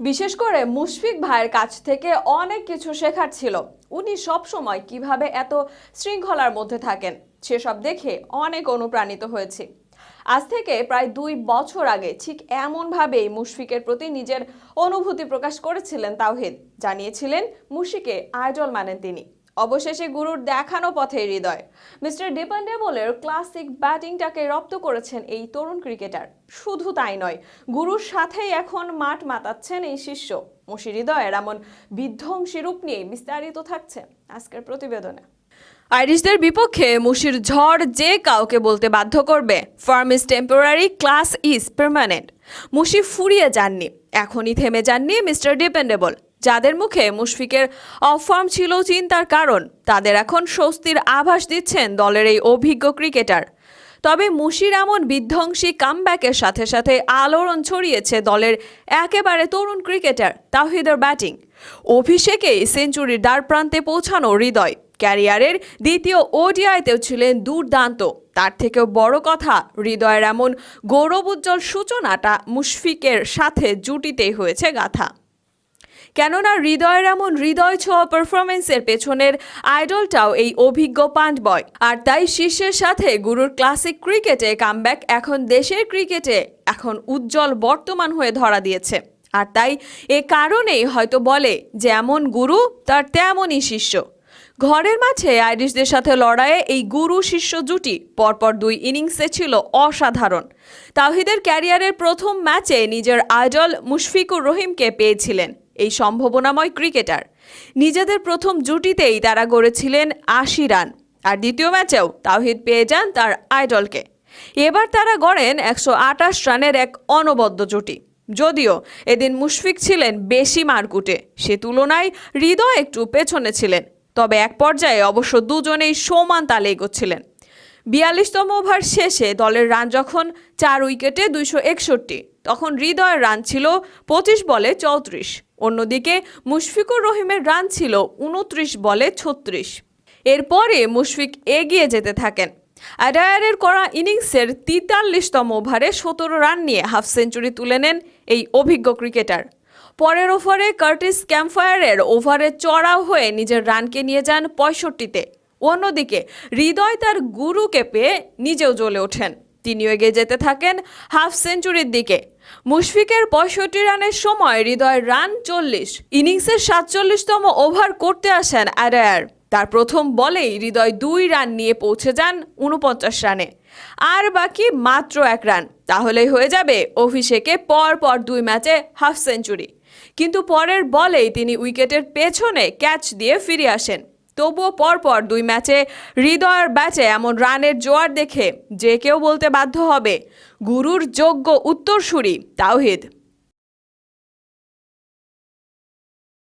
বিশেষ করে মুশফিক ভাইয়ের কাছ থেকে অনেক কিছু শেখার ছিল। উনি সব সময় কীভাবে এত শৃঙ্খলার মধ্যে থাকেন, সেসব দেখে অনেক অনুপ্রাণিত হয়েছি। আজ থেকে প্রায় দুই বছর আগে ঠিক এমনভাবেই মুশফিকের প্রতি নিজের অনুভূতি প্রকাশ করেছিলেন তাওহিদ। জানিয়েছিলেন মুশিকে আইডল মানেন তিনি। অবশেষে গুরুর দেখানো পথে হৃদয়। মিস্টার ডিপেন্ডেবলের ক্লাসিক ব্যাটিংটাকে রপ্ত করেছেন এই তরুণ ক্রিকেটার। শুধু তাই নয়, গুরুর সাথেই এখন মাঠ মাতাচ্ছেন এই শিষ্য। মুশি হৃদয়ের এমন বিধ্বংসী রূপ নিয়ে বিস্তারিত থাকছে আজকের প্রতিবেদনে। আইরিশদের বিপক্ষে মুশির ঝড় যে কাউকে বলতে বাধ্য করবে, form is temporary, class is permanent. মুশি ফুরিয়ে যাননি, এখনই থেমে যাননি মিস্টার ডিপেন্ডেবল। যাদের মুখে মুশফিকের অফর্ম ছিল চিন্তার কারণ, তাদের এখন স্বস্তির আভাস দিচ্ছেন দলের এই অভিজ্ঞ ক্রিকেটার। তবে মুশির এমন বিধ্বংসী কামব্যাকের সাথে সাথে আলোড়ন ছড়িয়েছে দলের একেবারে তরুণ ক্রিকেটার তাহিদের ব্যাটিং। অভিষেকেই সেঞ্চুরির দ্বার প্রান্তে পৌঁছানো হৃদয়। ক্যারিয়ারের দ্বিতীয় ওডিআইতেও ছিলেন দুর্দান্ত। তার থেকেও বড় কথা, হৃদয়ের এমন গৌরবোজ্জ্বল সূচনাটা মুশফিকের সাথে জুটিতেই হয়েছে গাথা। কেননা হৃদয়ের এমন হৃদয় ছোঁয়া পারফরমেন্সের পেছনের আইডলটাও এই অভিজ্ঞ পান্ড বয় আর তাই শীর্ষের সাথে গুরুর ক্লাসিক ক্রিকেটে কামব্যাক এখন দেশের ক্রিকেটে এখন উজ্জ্বল বর্তমান হয়ে ধরা দিয়েছে। আর তাই এ কারণেই হয়তো বলে যে এমন গুরু তার তেমনই শিষ্য। ঘরের মাঠে আইরিশদের সাথে লড়াইয়ে এই গুরু শিষ্য জুটি পরপর দুই ইনিংসে ছিল অসাধারণ। তাহিদের ক্যারিয়ারের প্রথম ম্যাচে নিজের আইডল মুশফিকুর রহিমকে পেয়েছিলেন। এই সম্ভাবনাময় ক্রিকেটার। নিজেদের প্রথম জুটিতেই তারা গড়েছিলেন আশি রান, আর দ্বিতীয় ম্যাচেও তাওহিদ পেয়ে যান তার আইডলকে। এবার তারা গড়েন একশো আটাশ রানের এক অনবদ্য জুটি। যদিও এদিন মুশফিক ছিলেন বেশি মারকুটে, সে তুলনায় হৃদয় একটু পেছনে ছিলেন, তবে এক পর্যায়ে অবশ্য দুজনেই সমান তালে এগোচ্ছিলেন। বিয়াল্লিশতম ওভার শেষে দলের রান যখন চার উইকেটে দুইশো একষট্টি, তখন হৃদয়ের রান ছিল পঁচিশ বলে চৌত্রিশ। অন্যদিকে মুশফিকুর রহিমের রান ছিল উনত্রিশ বলে ছত্রিশ। এরপরে মুশফিক এগিয়ে যেতে থাকেন। অ্যাডায়ারের করা ইনিংসের তিতাল্লিশতম ওভারে সতেরো রান নিয়ে হাফ সেঞ্চুরি তুলে নেন এই অভিজ্ঞ ক্রিকেটার। পরের ওভারে কার্টিস ক্যাম্পফায়ারের ওভারে চড়াও হয়ে নিজের রানকে নিয়ে যান পঁয়ষট্টিতে। অন্যদিকে হৃদয় তার গুরুকে পেয়ে নিজেও জ্বলে ওঠেন। তিনিও এগিয়ে যেতে থাকেন হাফ সেঞ্চুরির দিকে। মুশফিকের পঁয়ষট্টি রানের সময় হৃদয়ের রান চল্লিশ, ইনিংসের সাতচল্লিশতম ওভার করতে আসেন অ্যাডায়ার। তার প্রথম বলেই হৃদয় দুই রান নিয়ে পৌঁছে যান উনপঞ্চাশ রানে। আর বাকি মাত্র এক রান, তাহলেই হয়ে যাবে অভিষেকে পর পর দুই ম্যাচে হাফ সেঞ্চুরি। কিন্তু পরের বলেই তিনি উইকেটের পেছনে ক্যাচ দিয়ে ফিরে আসেন। তবুও পরপর দুই ম্যাচে হৃদয়ের ব্যাচে এমন রানের জোয়ার দেখে যে কেউ বলতে বাধ্য হবে। গুরুর যোগ্য উত্তরসূরি তাওহিদ।